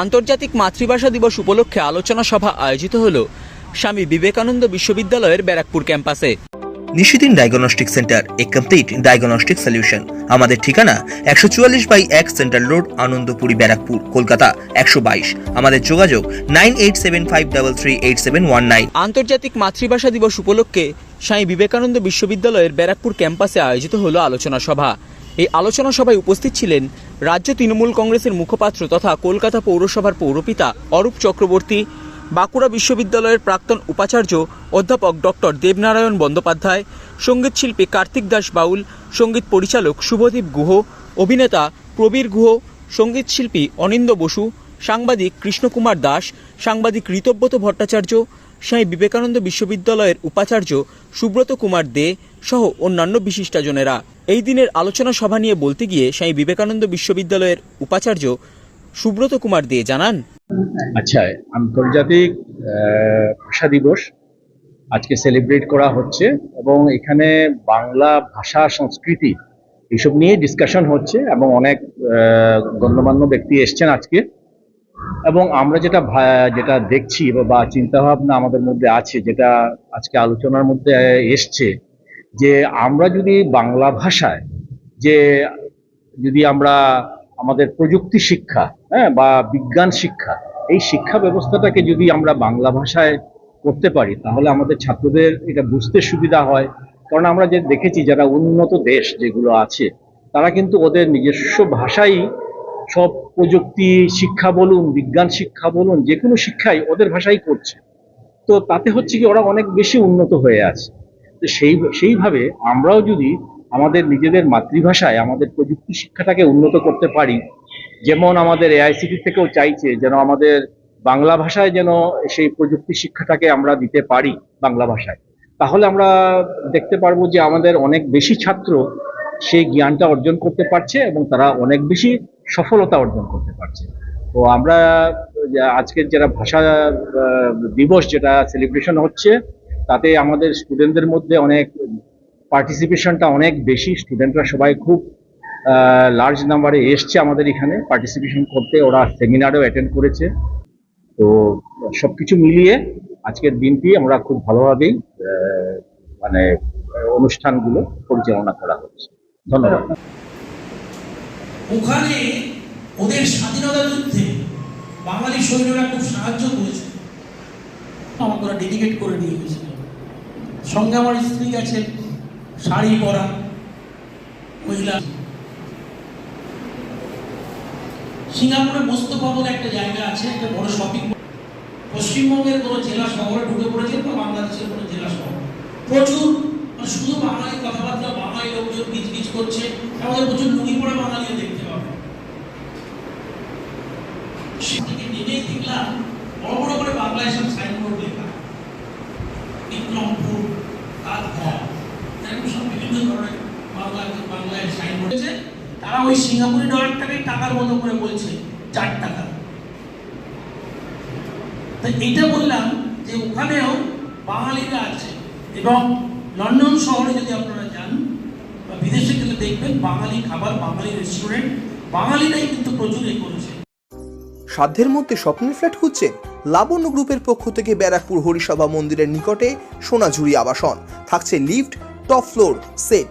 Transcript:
আন্তর্জাতিক মাতৃভাষা দিবস উপলক্ষে আলোচনা সভা আয়োজিত হল স্বামী বিবেকানন্দ বিশ্ববিদ্যালয়ের ব্যারাকপুর ক্যাম্পাসে। নিশিদিন ডায়াগনস্টিক সেন্টার এ কমপ্লিট ডায়াগনস্টিক সলিউশন। আমাদের ঠিকানা একশো চুয়াল্লিশ বাই এক সেন্ট্রাল রোড আনন্দপুরি ব্যারাকপুর কলকাতা একশো বাইশ। আমাদের যোগাযোগ nine eight seven five double three eight seven one nine. আন্তর্জাতিক মাতৃভাষা দিবস উপলক্ষে স্বামী বিবেকানন্দ বিশ্ববিদ্যালয়ের ব্যারাকপুর ক্যাম্পাসে আয়োজিত হলো আলোচনা সভা। এই আলোচনা সভায় উপস্থিত ছিলেন রাজ্য তৃণমূল কংগ্রেসের মুখপাত্র তথা কলকাতা পৌরসভার পৌরপিতা অরূপ চক্রবর্তী, বাঁকুড়া বিশ্ববিদ্যালয়ের প্রাক্তন উপাচার্য অধ্যাপক ডক্টর দেবনারায়ণ বন্দ্যোপাধ্যায় সঙ্গীতশিল্পী কার্তিক দাস বাউল, সংগীত পরিচালক শুভদীপ গুহ, অভিনেতা প্রবীর গুহ সঙ্গীতশিল্পী অনিন্দ বসু, সাংবাদিক কৃষ্ণকুমার দাস, সাংবাদিক ঋতব্রত ভট্টাচার্য স্বামী বিবেকানন্দ বিশ্ববিদ্যালয়ের উপাচার্য সুব্রত কুমার দে সহ অন্যান্য বিশিষ্টাজনেরা। এই দিনের আলোচনা সভা নিয়ে বলতে গিয়ে স্বামী বিবেকানন্দ বিশ্ববিদ্যালয়ের উপাচার্য সুব্রত কুমার দে জানান। আচ্ছা আন্তর্জাতিক ভাষা দিবস আজকে সেলিব্রেট করা হচ্ছে এবং এখানে বাংলা ভাষা, সংস্কৃতি এইসব নিয়ে ডিসকাশন হচ্ছে এবং অনেক গণ্যমান্য ব্যক্তি এসছেন আজকে। এবং আমরা যেটা যেটা দেখছি বা- বা চিন্তা ভাবনা আমাদের মধ্যে আছে, যেটা আজকে আলোচনার মধ্যে এসছে যে আমরা যদি বাংলা ভাষায় যে যদি আমরা আমাদের প্রযুক্তি শিক্ষা হ্যাঁ বা বিজ্ঞান শিক্ষা, এই শিক্ষা ব্যবস্থাটাকে যদি আমরা বাংলা ভাষায় করতে পারি, তাহলে আমাদের ছাত্রদের এটা বুঝতে সুবিধা হয়। কারণ আমরা যে দেখেছি যারা উন্নত দেশ যেগুলো আছে, তারা কিন্তু ওদের নিজস্ব ভাষাই সব প্রযুক্তি শিক্ষা বলুন, বিজ্ঞান শিক্ষা বলুন যে কোনো শিক্ষাই ওদের ভাষাই করছে। তো তাতে হচ্ছে কি ওরা অনেক বেশি উন্নত হয়ে আছে। সেই, সেইভাবে আমরাও যদি আমাদের নিজেদের মাতৃভাষায় আমাদের প্রযুক্তি শিক্ষাটাকে উন্নত করতে পারি, যেমন আমাদের এআইসিটি থেকেও চাইছে যেন আমাদের বাংলা ভাষায় যেন সেই প্রযুক্তি শিক্ষাটাকে আমরা দিতে পারি বাংলা ভাষায়, তাহলে আমরা দেখতে পারব যে আমাদের অনেক বেশি ছাত্র সেই জ্ঞানটা অর্জন করতে পারছে এবং তারা অনেক বেশি সফলতা অর্জন করতে পারছে। তো আমরা, আজকের যারা ভাষা দিবস যেটা সেলিব্রেশন হচ্ছে তাতে আমাদের স্টুডেন্টদের মধ্যে অনেক পার্টিসিপেশনটা অনেক বেশি। স্টুডেন্টরা সবাই খুব লার্জ নাম্বারে এসছে আমাদের এখানে পার্টিসিপেশন করতে। ওরা সেমিনারও অ্যাটেন্ড করেছে। তো সবকিছু মিলিয়ে আজকের দিনটি আমরা খুব ভালোভাবেই মানে অনুষ্ঠানগুলো পরিচালনা করা হচ্ছে। ধন্যবাদ। ওখানে ওদের স্বাধীনতা যুদ্ধে বাঙালি সৈন্যরা খুব সাহায্য করেছে। আমাকে ওরা ডেডিকেট করে নিয়ে গেছিল। সঙ্গে আমার স্ত্রী গেছে, শাড়ি পরা, মহিলা। সিঙ্গাপুরে মোস্তফা একটা জায়গা আছে, একটা বড় শপিং মল পশ্চিমবঙ্গের কোনো জেলা শহরে ঢুকে পড়েছে বা বাংলাদেশের কোনো জেলা শহর? প্রচুর। শুধু বাঙালি কথাবার্তা, বাঙালি লোকজন গিজ করছে। আমাদের প্রচুর তারা ওই সিঙ্গাপুরি ডলারটাকে টাকার মতো করে বলছে, চার টাকা। বললাম যে ওখানেও বাঙালিরা আছে এবং লন্ডন শহরে যদি আপনারা যান বা বিদেশে গেলে দেখবেন বাঙালি খাবার, বাঙালি রেস্টুরেন্ট বাঙালিরাই কিন্তু প্রচুর এ করেছে। সাধ্যের মধ্যে স্বপ্নের ফ্ল্যাট খুঁজছেন লাবণ্য গ্রুপের পক্ষ থেকে ব্যারাকপুর হরিসভা মন্দিরের নিকটে সোনাঝুরি আবাসন। থাকছে lift, top floor, set.